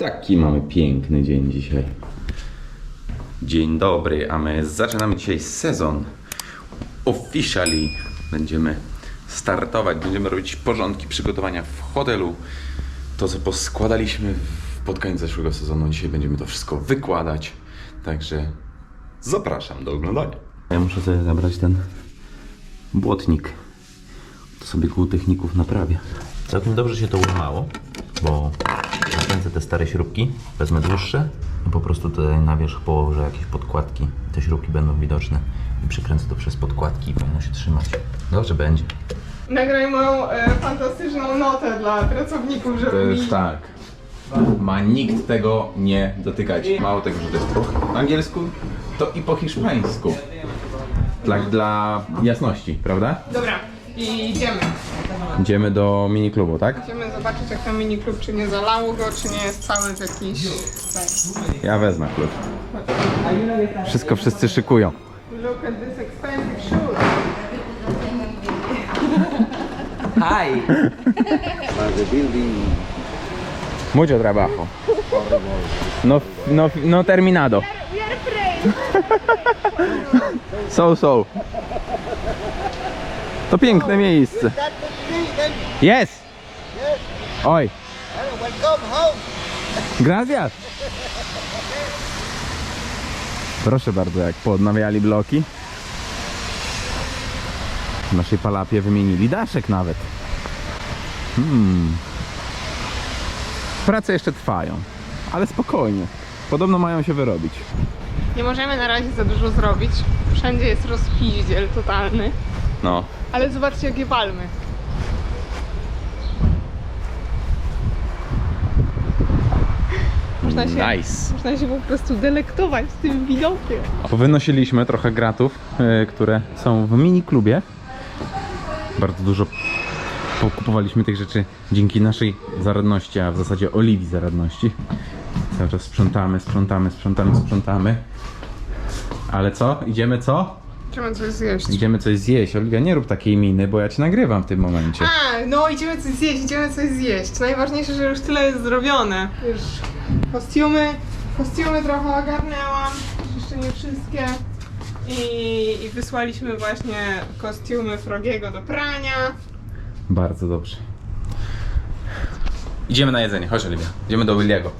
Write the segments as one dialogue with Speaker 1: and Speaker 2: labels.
Speaker 1: Taki mamy piękny dzień dzisiaj. Dzień dobry, a my zaczynamy dzisiaj sezon. Officially będziemy startować, będziemy robić porządki, przygotowania w hotelu. To, co poskładaliśmy pod koniec zeszłego sezonu, dzisiaj będziemy to wszystko wykładać. Także zapraszam do oglądania. Ja muszę sobie zabrać ten błotnik. To sobie kół techników naprawię.
Speaker 2: Całkiem dobrze się to ułamało, bo nakręcę te stare śrubki, wezmę dłuższe i po prostu tutaj na wierzch położę jakieś podkładki. Te śrubki będą widoczne i przykręcę to przez podkładki i powinno się trzymać. Dobrze będzie.
Speaker 3: Nagraj moją e, fantastyczną notę dla pracowników, żeby
Speaker 1: To
Speaker 3: mi...
Speaker 1: jest tak. Ma nikt tego nie dotykać. Mało tego, że to jest po angielsku, to i po hiszpańsku. Tak dla jasności, prawda?
Speaker 3: Dobra, i idziemy.
Speaker 1: Idziemy do mini klubu, tak?
Speaker 3: Idziemy zobaczyć jak tam mini klub, czy nie zalało go, czy nie jest cały w jakiś...
Speaker 1: Ja wezmę klub. Wszystko wszyscy szykują.
Speaker 3: Look at this expensive shoes.
Speaker 1: Mucho trabajo. No, no, no terminado. So, so. To piękne miejsce. Yes. Oj. Gracias. Proszę bardzo, jak poodnawiali bloki. W naszej palapie wymienili daszek nawet. Hmm. Prace jeszcze trwają, ale spokojnie. Podobno mają się wyrobić.
Speaker 3: Nie możemy na razie za dużo zrobić. Wszędzie jest rozpiździel totalny.
Speaker 1: No.
Speaker 3: Ale zobaczcie jakie palmy. Można się,
Speaker 1: Nice.
Speaker 3: można się po prostu delektować tym widokiem.
Speaker 1: Powynosiliśmy trochę gratów, y, które są w mini klubie. Bardzo dużo pokupowaliśmy tych rzeczy dzięki naszej zaradności, a w zasadzie Oliwii zaradności. Cały czas sprzątamy, sprzątamy, sprzątamy, sprzątamy. Ale co? Idziemy co?
Speaker 3: Trzeba coś zjeść.
Speaker 1: Idziemy coś zjeść. Oliwia, nie rób takiej miny, bo ja cię nagrywam w tym momencie.
Speaker 3: A, no idziemy coś zjeść, idziemy coś zjeść. Najważniejsze, że już tyle jest zrobione. Już kostiumy, kostiumy trochę ogarnęłam, jeszcze nie wszystkie. I, I wysłaliśmy właśnie kostiumy Frogiego do prania.
Speaker 1: Bardzo dobrze. Idziemy na jedzenie, chodź Oliwia. Idziemy do Williego.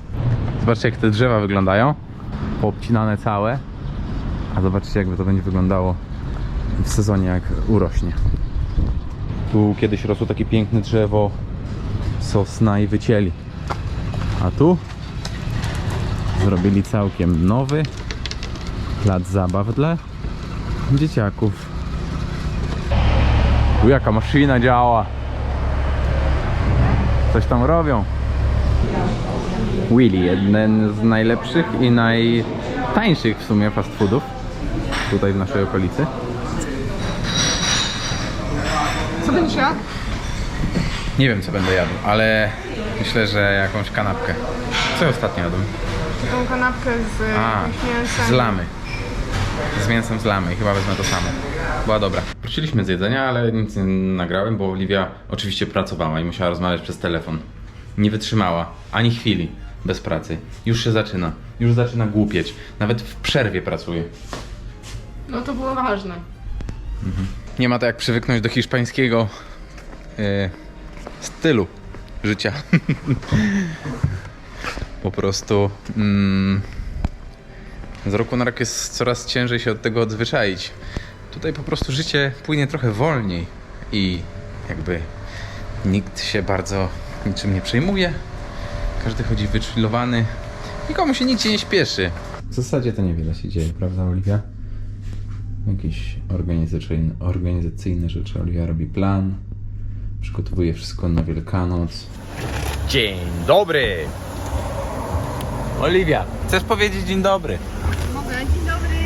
Speaker 1: Zobaczcie jak te drzewa wyglądają. Poobcinane całe. A zobaczcie jakby to będzie wyglądało w sezonie jak urośnie. Tu kiedyś rosło takie piękne drzewo sosna i wycięli. A tu zrobili całkiem nowy plac zabaw dla dzieciaków. Tu jaka maszyna działa. Coś tam robią. Willy, jeden z najlepszych i najtańszych w sumie fast foodów tutaj w naszej okolicy.
Speaker 3: Co będziesz jadł?
Speaker 1: Nie wiem co będę jadł, ale myślę, że jakąś kanapkę. Co ja ostatnio jadłem?
Speaker 3: Tą kanapkę z
Speaker 1: A,
Speaker 3: jakimś mięsem.
Speaker 1: z lamy. Z mięsem z lamy i chyba wezmę to samo. Była dobra. Wróciliśmy z jedzenia, ale nic nie nagrałem, bo Oliwia oczywiście pracowała i musiała rozmawiać przez telefon. Nie wytrzymała ani chwili bez pracy. Już się zaczyna. Już zaczyna głupieć. Nawet w przerwie pracuje.
Speaker 3: No to było ważne.
Speaker 1: Nie ma to jak przywyknąć do hiszpańskiego e, stylu życia. po prostu mm, z roku na rok jest coraz ciężej się od tego odzwyczaić. Tutaj po prostu życie płynie trochę wolniej i jakby nikt się bardzo niczym nie przejmuje. Każdy chodzi wyczulowany. Nikomu się nigdzie nie śpieszy. W zasadzie to niewiele się dzieje, prawda Oliwia? Jakieś organizacyjne, organizacyjne rzeczy. Oliwia robi plan, przygotowuje wszystko na Wielkanoc.
Speaker 2: Dzień dobry! Oliwia, chcesz powiedzieć dzień dobry?
Speaker 3: Mogę, dzień dobry.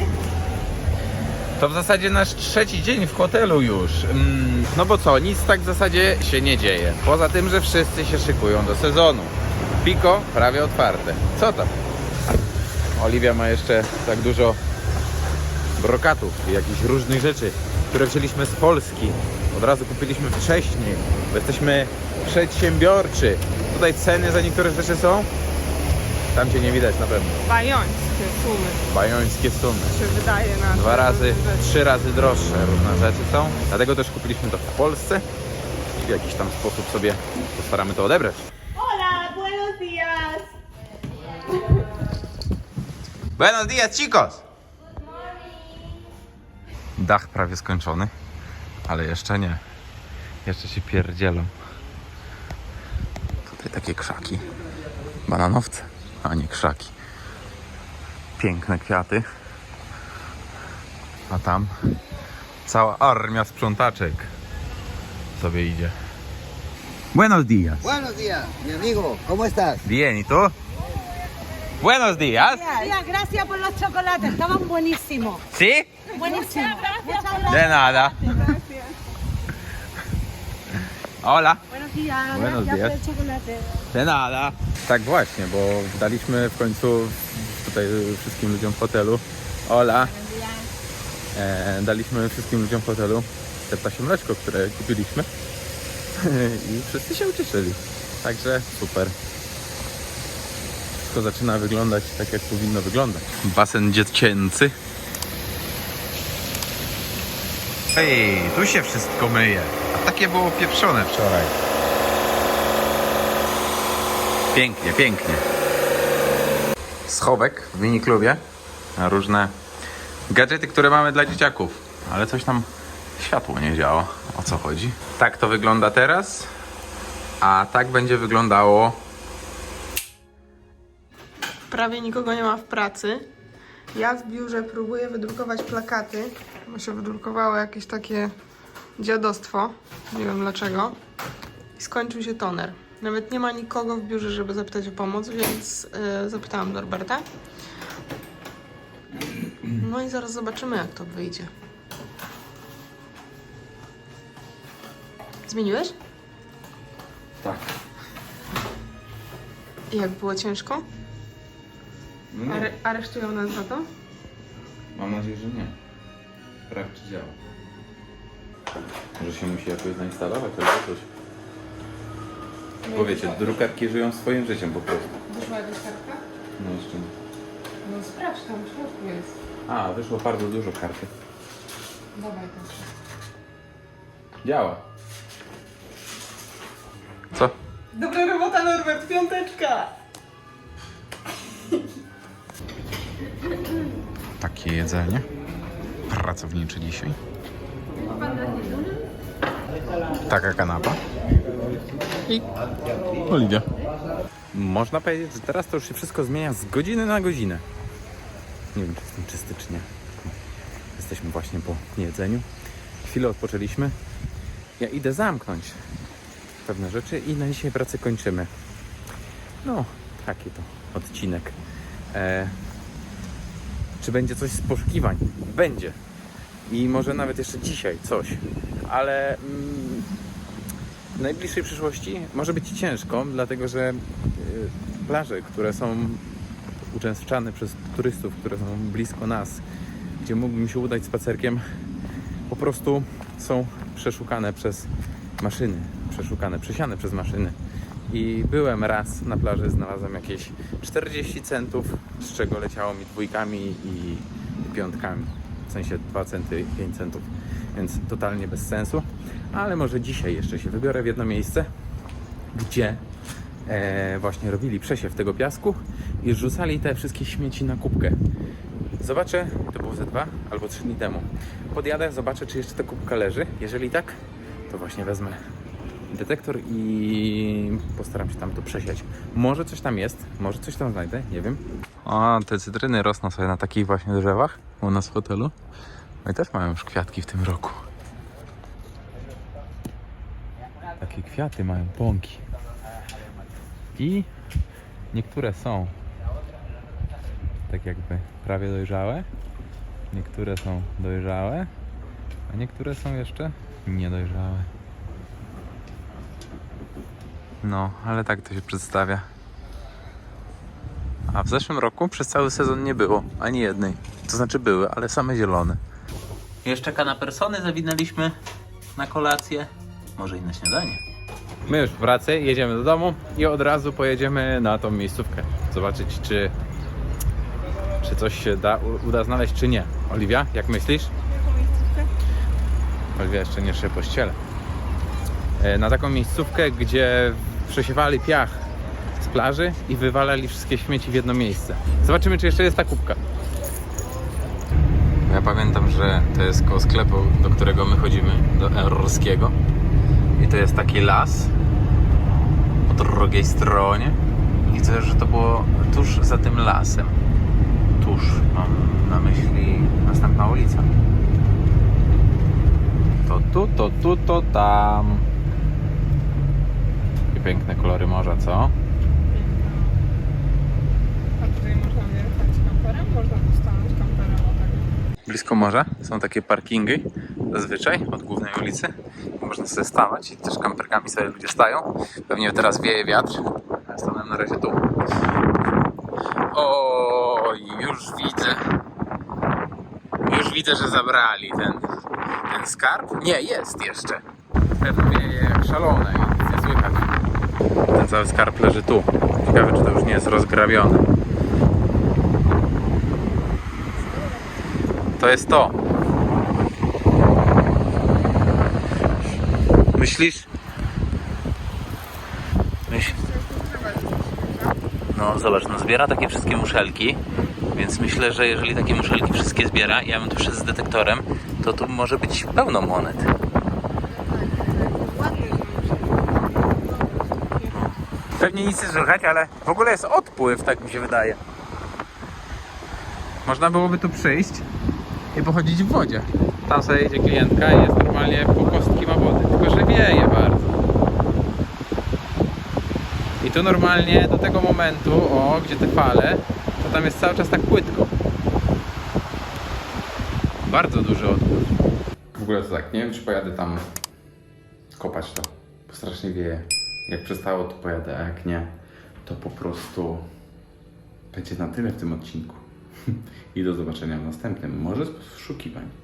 Speaker 2: To w zasadzie nasz trzeci dzień w hotelu już. Mm, no bo co, nic tak w zasadzie się nie dzieje. Poza tym, że wszyscy się szykują do sezonu. Piko prawie otwarte. Co tam? Oliwia ma jeszcze tak dużo brokatów i jakichś różnych rzeczy, które wzięliśmy z Polski. Od razu kupiliśmy wcześniej, bo jesteśmy przedsiębiorczy. Tutaj ceny za niektóre rzeczy są
Speaker 1: Tam cię nie widać na pewno.
Speaker 3: Bajońskie sumy
Speaker 1: Bajońskie sumy.
Speaker 3: się wydaje na
Speaker 1: Dwa razy,
Speaker 3: rzeczy.
Speaker 1: trzy razy droższe różne rzeczy są. Dlatego też kupiliśmy to w Polsce. I w jakiś tam sposób sobie postaramy to odebrać.
Speaker 4: Hola, buenos días.
Speaker 1: Buenos dias, chicos! Dach prawie skończony, ale jeszcze nie. Jeszcze się pierdzielą. Tutaj takie krzaki. Bananowce, a nie krzaki. Piękne kwiaty. A tam cała armia sprzątaczek sobie idzie. Buenos dias.
Speaker 5: Buenos días, mi amigo, ¿cómo estás?
Speaker 1: Bien, ¿y tú? Buenos días.
Speaker 4: Gracias, gracias por los chocolates, estaban buenísimos.
Speaker 1: ¿Sí?
Speaker 4: Gracias.
Speaker 1: De nada. Hola.
Speaker 4: Buenos días,
Speaker 1: Buenos días. De nada. Tak właśnie, bo daliśmy w końcu tutaj wszystkim ludziom w hotelu. Ola. E, daliśmy wszystkim ludziom w hotelu te ptasie mleczko, które kupiliśmy. I wszyscy się ucieszyli. Także super. Wszystko zaczyna wyglądać tak, jak powinno wyglądać. Basen dziecięcy. Ej, tu się wszystko myje. A takie było pieprzone wczoraj. Pięknie, pięknie. Schowek w miniklubie na różne gadżety, które mamy dla dzieciaków. Ale coś tam światło nie działa. O co chodzi? Tak to wygląda teraz. A tak będzie wyglądało.
Speaker 3: Prawie nikogo nie ma w pracy. Ja w biurze próbuję wydrukować plakaty, bo się wydrukowało jakieś takie dziadostwo. Nie wiem dlaczego. I skończył się toner. Nawet nie ma nikogo w biurze, żeby zapytać o pomoc, więc yy, zapytałam Norberta. No i zaraz zobaczymy, jak to wyjdzie. Zmieniłeś?
Speaker 1: Tak.
Speaker 3: I jak było ciężko? Are- aresztują nas za to?
Speaker 1: Mam nadzieję, że nie. Sprawdź, czy działa. Może się musi jakoś zainstalować albo coś. Bo wiecie, drukarki żyją swoim życiem po prostu.
Speaker 3: Wyszła jakaś kartka?
Speaker 1: No jeszcze nie.
Speaker 3: No sprawdź, tam w środku jest.
Speaker 1: A, wyszło bardzo dużo karty.
Speaker 3: Dawaj to.
Speaker 1: Działa. Co?
Speaker 3: Dobra robota, Norbert, piąteczka!
Speaker 6: Takie jedzenie. Pracownicze dzisiaj. Taka kanapa. I Oliwia.
Speaker 1: Można powiedzieć, że teraz to już się wszystko zmienia z godziny na godzinę. Nie wiem, czy jestem czysty, czy nie. Jesteśmy właśnie po jedzeniu. Chwilę odpoczęliśmy. Ja idę zamknąć pewne rzeczy i na dzisiaj pracę kończymy. No, taki to odcinek. E, czy będzie coś z poszukiwań? Będzie. I może nawet jeszcze dzisiaj coś. Ale mm, w najbliższej przyszłości może być ciężko, dlatego że y, plaże, które są uczęszczane przez turystów, które są blisko nas, gdzie mógłbym się udać spacerkiem, po prostu są przeszukane przez maszyny, przeszukane, przesiane przez maszyny. I byłem raz na plaży, znalazłem jakieś 40 centów, z czego leciało mi dwójkami i piątkami. W sensie 2 centy i 5 centów, więc totalnie bez sensu. Ale może dzisiaj jeszcze się wybiorę w jedno miejsce, gdzie e, właśnie robili przesiew tego piasku i rzucali te wszystkie śmieci na kubkę. Zobaczę, to było ze dwa albo trzy dni temu. Podjadę, zobaczę, czy jeszcze ta kubka leży. Jeżeli tak, to właśnie wezmę detektor i postaram się tam to przesiać. Może coś tam jest, może coś tam znajdę, nie wiem.
Speaker 6: A, te cytryny rosną sobie na takich właśnie drzewach u nas w hotelu. No i też mają już kwiatki w tym roku. Takie kwiaty mają pąki. I niektóre są tak jakby prawie dojrzałe. Niektóre są dojrzałe, a niektóre są jeszcze niedojrzałe. No, ale tak to się przedstawia. A w zeszłym roku przez cały sezon nie było ani jednej. To znaczy były, ale same zielone. Jeszcze kanapersony zawinęliśmy na kolację, może i na śniadanie.
Speaker 1: My już w pracy, jedziemy do domu i od razu pojedziemy na tą miejscówkę.
Speaker 2: zobaczyć, czy, czy coś się da, uda znaleźć, czy nie. Oliwia, jak myślisz? Oliwia jeszcze nie szedł po ściele. E, Na taką miejscówkę, gdzie przesiewali piach z plaży i wywalali wszystkie śmieci w jedno miejsce. Zobaczymy, czy jeszcze jest ta kubka.
Speaker 1: Ja pamiętam, że to jest koło sklepu, do którego my chodzimy, do Erorskiego. I to jest taki las po drugiej stronie. I to, że to było tuż za tym lasem. Tuż, mam na myśli następna ulica.
Speaker 2: To tu, to tu, to tam. Piękne kolory morza, co?
Speaker 3: A tutaj można wjechać kamperem? Można tu stanąć kamperem o tak.
Speaker 1: Blisko morza są takie parkingi, zazwyczaj od głównej ulicy. Można sobie stawać i też kamperkami sobie ludzie stają. Pewnie teraz wieje wiatr. Ja stanę na razie tu. O, już widzę. Już widzę, że zabrali ten, ten skarb. Nie, jest jeszcze. Pewnie wieje szalone i nie słychać. Ten cały skarb leży tu. Ciekawe, czy to już nie jest rozgrabione. To jest to. Myślisz? Myśl. No zobacz, no zbiera takie wszystkie muszelki, więc myślę, że jeżeli takie muszelki wszystkie zbiera, ja bym tu szedł z detektorem, to tu może być pełno monet. Pewnie nic nie słychać, ale w ogóle jest odpływ, tak mi się wydaje. Można byłoby tu przyjść i pochodzić w wodzie.
Speaker 2: Tam sobie jedzie klientka i jest normalnie po kostki ma wody, tylko że wieje bardzo. I tu normalnie do tego momentu, o, gdzie te fale, to tam jest cały czas tak płytko. Bardzo duży odpływ. W ogóle to tak, nie wiem czy pojadę tam kopać to, bo strasznie wieje. Jak przestało to pojadę, a jak nie, to po prostu będzie na tyle w tym odcinku. I do zobaczenia w następnym, może z poszukiwań.